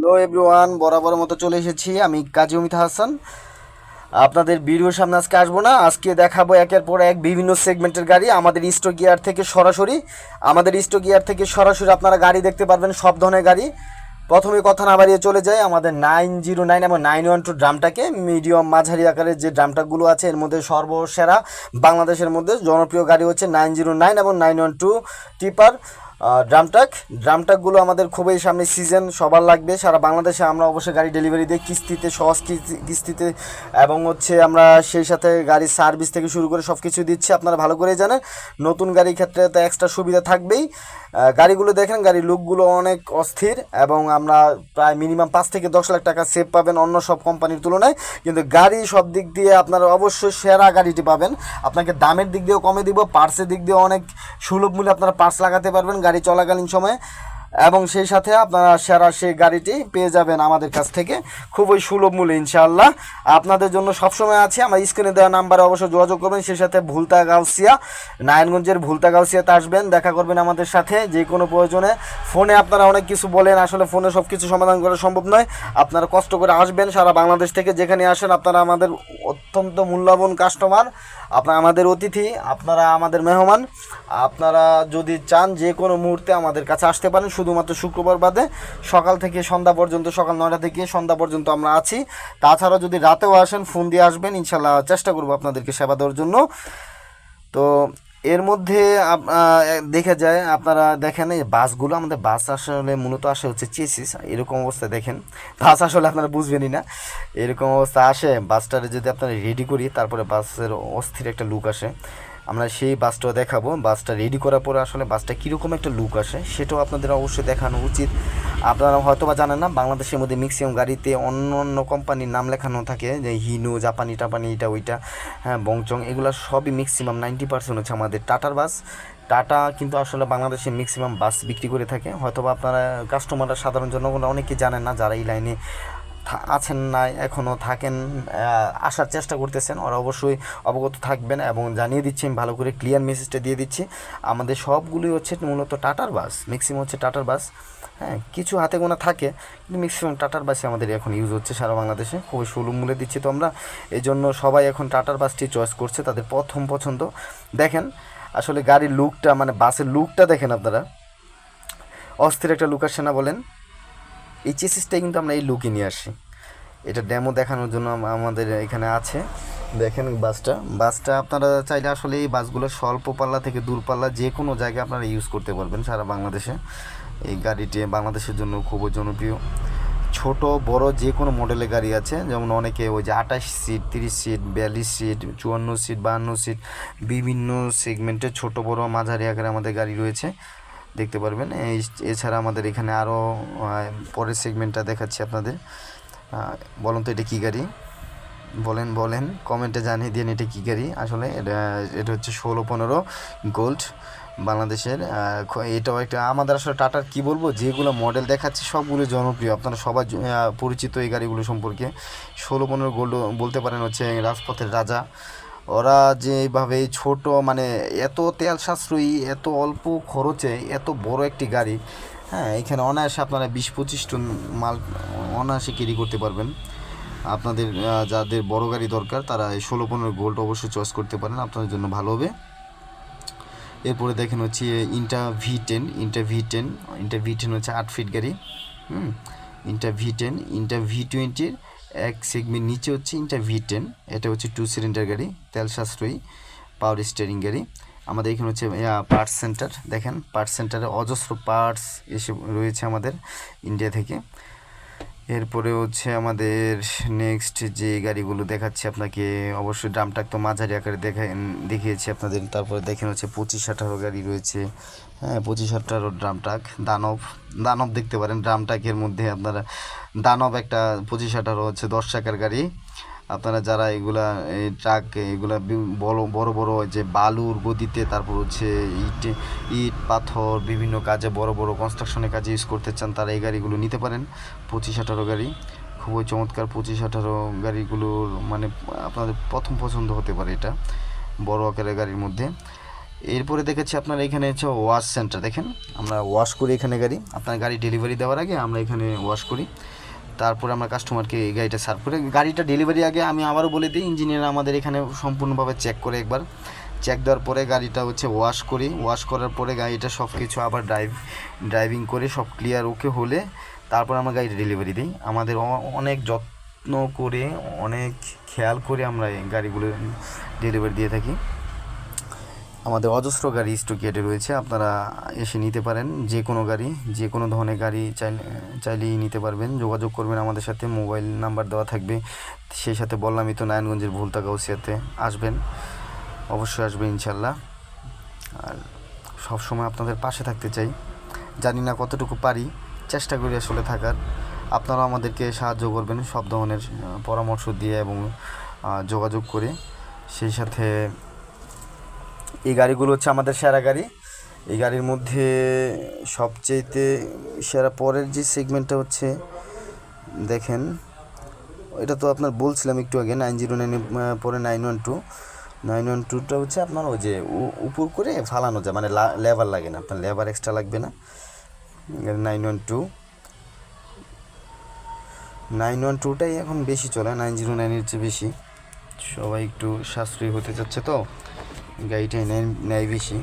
Hello everyone বরাবর মতো চলে এসেছি আমি কাজী অমিত হাসান। আপনাদের ভিডিওর সামনে আজকে আসব না, আজকে দেখাবো একের পর এক বিভিন্ন সেগমেন্টের গাড়ি আমাদের স্টো গিয়ার থেকে সরাসরি। আমাদের স্টো গিয়ার থেকে সরাসরি আপনারা গাড়ি দেখতে পারবেন, সব ধরনের গাড়ি। প্রথমে কথা না বাড়িয়ে চলে যায় আমাদের নাইন জিরো নাইন এবং নাইন ওয়ান টু ড্রামটাকে। মিডিয়াম মাঝারি আকারের যে ড্রামটাগুলো আছে, এর মধ্যে সর্বসেরা বাংলাদেশের মধ্যে জনপ্রিয় গাড়ি হচ্ছে নাইন জিরো নাইন এবং নাইন ওয়ান টু টিপার ড্রামটাক ড্রামটাকগুলো আমাদের খুবই সামনে সিজন সবার লাগবে। সারা বাংলাদেশে আমরা অবশ্যই গাড়ি ডেলিভারি দিই কিস্তিতে, সহজ কিস্তিতে এবং হচ্ছে আমরা সেই সাথে গাড়ির সার্ভিস থেকে শুরু করে সব কিছু দিচ্ছি। আপনারা ভালো করে জানেন, নতুন গাড়ির ক্ষেত্রে তো এক্সট্রা সুবিধা থাকবেই। গাড়িগুলো দেখেন, গাড়ির লুকগুলো অনেক অস্থির এবং আমরা প্রায় মিনিমাম পাঁচ থেকে দশ লাখ টাকা সেভ পাবেন অন্য সব কোম্পানির তুলনায়। কিন্তু গাড়ি সব দিক দিয়ে আপনারা অবশ্যই সেরা গাড়িটি পাবেন। আপনাকে দামের দিক দিয়েও কমে দিব পার্সের দিক দিয়েও অনেক সুলভ মূল্যে আপনারা পার্স লাগাতে পারবেন। গাড়ি চলাকালীন সময়ে। এবং সেই সাথে আপনারা সেরা সেই গাড়িটি পেয়ে যাবেন আমাদের কাছ থেকে। খুবই সুলভ মূল্যে, ইনশাআল্লাহ। আপনাদের জন্য সবসময় আছে। আমার স্ক্রিনে দেওয়া নাম্বারে অবশ্যই যোগাযোগ করবেন। সেই সাথে ভুলতা গাউসিয়া, নারায়ণগঞ্জের ভুলতা গাউসিয়াতে আসবেন। দেখা করবেন আমাদের সাথে। যে কোনো প্রয়োজনে ফোনে আপনারা অনেক কিছু বলেন। আসলে ফোনে সব কিছু সমাধান করা সম্ভব নয়। আপনারা কষ্ট করে আসবেন সারা বাংলাদেশ থেকে। যেখানে আসেন আপনারা আমাদের অত্যন্ত মূল্যবান কাস্টমার আপনারা আমাদের অতিথি, আপনারা আমাদের মেহমান, আপনারা যদি চান যে কোনো মুহূর্তে আমাদের কাছে আসতে পারেন, শুধুমাত্র শুক্রবার বাদে সকাল থেকে সন্ধ্যা পর্যন্ত, সকাল নয়টা থেকে সন্ধ্যা পর্যন্ত আমরা আছি। তাছাড়া যদি রাতেও আসেন, ফোন দিয়ে আসবেন ইনশাল্লাহ চেষ্টা করব আপনাদেরকে সেবা দেওয়ার জন্য। তো এর মধ্যে দেখা যায়, আপনারা দেখেন এই বাসগুলো, আমাদের বাস আসলে মূলত আসে হচ্ছে চেসিস, এরকম অবস্থায় দেখেন। বাস আসলে আপনারা বুঝবেনই না। এরকম অবস্থা আসে, বাসটারে যদি আপনারা রেডি করি, তারপরে বাসের অস্থির একটা লুক আসে। আমরা সেই বাসটাও দেখাবো। বাসটা রেডি করার পরে আসলে বাসটা কীরকম একটা লুক আসে, সেটাও আপনাদের অবশ্যই দেখানো উচিত। আপনারা হয়তো বা জানেন না, বাংলাদেশের মধ্যে ম্যাক্সিমাম গাড়িতে অন্য অন্য কোম্পানির নাম লেখানো থাকে, যে হিনো জাপানি টাপানি এটা, ওইটা হ্যাঁ বংচং এগুলো সবই ম্যাক্সিমাম নাইনটি পার্সেন্ট হচ্ছে আমাদের টাটার বাস। টাটা কিন্তু আসলে বাংলাদেশে ম্যাক্সিমাম বাস বিক্রি করে থাকে। হয়তো বা আপনারা কাস্টমাররা সাধারণ জনগণ অনেকে জানেন না যারা এই লাইনে আছেন না এখনও থাকেন আসার চেষ্টা করতেছেন, ওরা অবশ্যই অবগত থাকবেন এবং জানিয়ে দিচ্ছি, আমি ভালো করে ক্লিয়ার মেসেজটা দিয়ে দিচ্ছি। আমাদের সবগুলোই হচ্ছে মূলত টাটার বাস ম্যাক্সিমাম হচ্ছে টাটার বাস হ্যাঁ কিছু হাতে গোনা থাকে, কিন্তু ম্যাক্সিমাম টাটার বাসই আমাদের এখন ইউজ হচ্ছে সারা বাংলাদেশে। খুবই সুলভ মূল্যে দিচ্ছি তো আমরা এই জন্য সবাই এখন টাটার বাসটি চয়েস করছে, তাদের প্রথম পছন্দ। দেখেন, আসলে গাড়ির লুকটা মানে বাসের লুকটা দেখেন আপনারা। অস্থির একটা লুক আসছে না বলেন। এই চেসিসটাই কিন্তু আমরা এই লুকে নিয়ে আসি। এটা ডেমো দেখানোর জন্য আমাদের এখানে আছে। দেখেন বাসটা। বাসটা আপনারা চাইলে আসলে এই বাসগুলো স্বল্প পাল্লা থেকে দূরপাল্লা যে কোনো জায়গায় আপনারা ইউজ করতে পারবেন সারা বাংলাদেশে। এই গাড়িটি বাংলাদেশের জন্য খুবই জনপ্রিয়। ছোট, বড় যে কোনো মডেলের গাড়ি আছে। যেমন অনেকে ওই যে আঠাশ সিট তিরিশ সিট বিয়াল্লিশ সিট চুয়ান্ন সিট বাহান্ন সিট বিভিন্ন সেগমেন্টের ছোট, বড়, মাঝারি আকারে আমাদের গাড়ি রয়েছে। দেখতে পারবেন। এছাড়া আমাদের এখানে আরও পরের সেগমেন্টটা দেখাচ্ছি আপনাদের। বলুন তো এটা কী গাড়ি? বলেন বলেন কমেন্টে জানিয়ে দিন এটা কী গাড়ি? আসলে এটা এটা হচ্ছে ষোলো পনেরো গোল্ড বাংলাদেশের। এটাও একটা, আমাদের আসলে টাটার কি বলব? যেগুলো মডেল দেখাচ্ছে সবগুলো জনপ্রিয়। আপনারা সবাই পরিচিত এই গাড়িগুলো সম্পর্কে। ষোলো পনেরো গোল্ড বলতে পারেন হচ্ছে রাজপথের রাজা। ওরা যেভাবে ছোট মানে এত তেল সাশ্রয়ী, এত অল্প খরচে এত বড় একটি গাড়ি হ্যাঁ এখানে অনায়াসে আপনারা বিশ পঁচিশ টন মাল অনায়াসে ক্যারি করতে পারবেন। আপনাদের যাদের বড় গাড়ি দরকার, তারা এই ষোলো পনেরো গোল্ড অবশ্যই চয়েস করতে পারেন, আপনাদের জন্য ভালো হবে। এরপরে দেখেন হচ্ছে Intra V ten Intra V ten Intra V ten হচ্ছে আট ফিট গাড়ি, হুম Intra V ten Intra V টোয়েন্টির এক সেগমেন্ট নিচে হচ্ছে ইন্টার ভি টেন এটা হচ্ছে টু সিলিন্ডার গাড়ি, তেল সাশ্রয়ী পাওয়ার স্টিয়ারিং গাড়ি। আমাদের এখানে হচ্ছে পার্টস সেন্টার দেখেন পার্টস সেন্টারে অজস্র পার্টস এসে রয়েছে আমাদের ইন্ডিয়া থেকে। এরপরে হচ্ছে আমাদের নেক্সট যে গাড়িগুলো দেখাচ্ছি আপনাকে, অবশ্যই ড্রামটাক তো মাঝারি আকারে দেখা, দেখিয়েছি আপনাদের। তারপরে দেখেন হচ্ছে পঁচিশ আঠারো গাড়ি রয়েছে। হ্যাঁ পঁচিশ আঠারো ড্রামটাক দানব দানব দেখতে পারেন। ড্রামটাকের মধ্যে আপনারা, দানব একটা পঁচিশ আঠারো হচ্ছে দশ চাকার গাড়ি। আপনারা যারা এগুলা, এই ট্রাক এগুলা বড় বড় বড় যে বালুর গদিতে তারপর হচ্ছে ইট ইট, পাথর বিভিন্ন কাজে বড় বড় কনস্ট্রাকশনের কাজে ইউজ করতে চান, তারা এই গাড়িগুলো নিতে পারেন। পঁচিশ, আঠারো গাড়ি। খুবই চমৎকার পঁচিশ, আঠারো গাড়িগুলোর মানে আপনাদের প্রথম পছন্দ হতে পারে এটা, বড় আকারের গাড়ির মধ্যে। এরপরে দেখেছি আপনার এখানে হচ্ছে ওয়াশ সেন্টার দেখেন? আমরা ওয়াশ করি এখানে গাড়ি। আপনার গাড়ি ডেলিভারি দেওয়ার আগে আমরা এখানে ওয়াশ করি। তারপরে আমরা কাস্টমারকে এই গাড়িটা সার্ভ করে, গাড়িটা ডেলিভারি আগে আমি আবারও বলে দিই ইঞ্জিনিয়ার আমাদের এখানে সম্পূর্ণভাবে চেক করে একবার। চেক দেওয়ার পরে গাড়িটা হচ্ছে ওয়াশ করি ওয়াশ করার পরে গাড়িটা সব কিছু আবার ড্রাইভ ড্রাইভিং করে সব ক্লিয়ার ওকে হলে তারপর আমরা গাড়িটা ডেলিভারি দিই। আমাদের অনেক যত্ন করে, অনেক খেয়াল করে আমরা এই গাড়িগুলো ডেলিভারি দিয়ে থাকি। আমাদের অজস্র গাড়ি স্টকিয়াটে রয়েছে। আপনারা এসে নিতে পারেন। যে কোনো গাড়ি, যে কোনো ধরনের গাড়ি চাইলে, চাইলেই নিতে পারবেন। যোগাযোগ করবেন আমাদের সাথে। মোবাইল নাম্বার দেওয়া থাকবে। সেই সাথে বললামই তো নারায়ণগঞ্জের ভুলতা গাউসিয়াতে আসবেন। অবশ্যই আসবেন ইনশাল্লাহ। আর সবসময় আপনাদের পাশে থাকতে চাই। জানি না কতটুকু পারি। চেষ্টা করি আসলে থাকার। আপনারাও আমাদেরকে সাহায্য করবেন সব ধরনের পরামর্শ দিয়ে এবং যোগাযোগ করে। সেই সাথে এই গাড়িগুলো হচ্ছে আমাদের সেরা গাড়ি। এই গাড়ির মধ্যে সবচেয়েতে সেরা পরের যে সেগমেন্টটা হচ্ছে, দেখেন, এটা তো আপনার বলছিলাম একটু আগে নাইন জিরো নাইন পরে nine one two nine one টুটা হচ্ছে আপনার ওই যে উপর করে ফালানো যায় মানে লেবার লাগে না, আপনার লেবার এক্সট্রা লাগবে না। Nine one two nine one টুটাই এখন বেশি চলে নাইন জিরো নাইনের চেয়ে বেশি। সবাই একটু সাশ্রয়ী হতে চাচ্ছে তো। গাড়িটাই নেয় নেয় বেশি।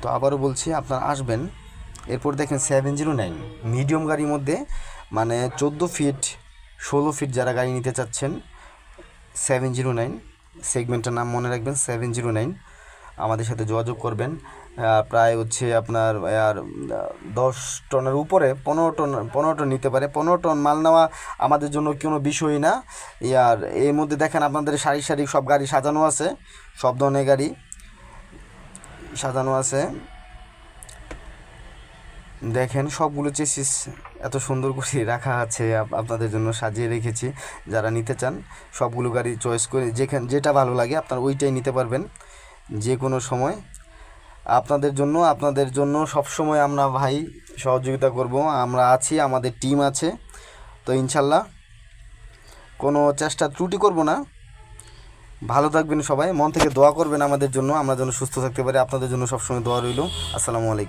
তো আবারও বলছি, আপনারা আসবেন। এরপর দেখেন সেভেন জিরো নাইন মিডিয়াম গাড়ির মধ্যে মানে চোদ্দ ফিট ষোলো ফিট যারা গাড়ি নিতে চাচ্ছেন সেভেন জিরো নাইন সেগমেন্টের নাম মনে রাখবেন সেভেন জিরো নাইন আমাদের সাথে যোগাযোগ করবেন। প্রায় হচ্ছে আপনার, আর দশ টনের উপরে পনেরো টন পনেরো টন নিতে পারে। পনেরো টন মাল নেওয়া আমাদের জন্য কোনো বিষয় না। আর এর মধ্যে দেখেন আপনাদের সারি সারি সব গাড়ি সাজানো আছে। সব ধরনের গাড়ি সাজানো আছে। দেখেন সবগুলো চেসিস এত সুন্দর করে রাখা আছে আপনাদের জন্য সাজিয়ে রেখেছি। যারা নিতে চান, সবগুলো গাড়ি চয়েস করে যেখানে, যেটা ভালো লাগে আপনারা ওইটাই নিতে পারবেন। যে কোনো সময় আপনাদের জন্য আপনাদের জন্য সব সময় আমরা ভাই সহযোগিতা করব। আমরা আছি, আমাদের টিম আছে। তো ইনশাল্লাহ কোনো চেষ্টা ত্রুটি করব না। ভালো থাকবেন সবাই, মন থেকে দোয়া করবেন আমাদের জন্য। আমরা যেন সুস্থ থাকতে পারি, আপনাদের জন্য সবসময় দোয়া রইল। আসসালামু আলাইকুম।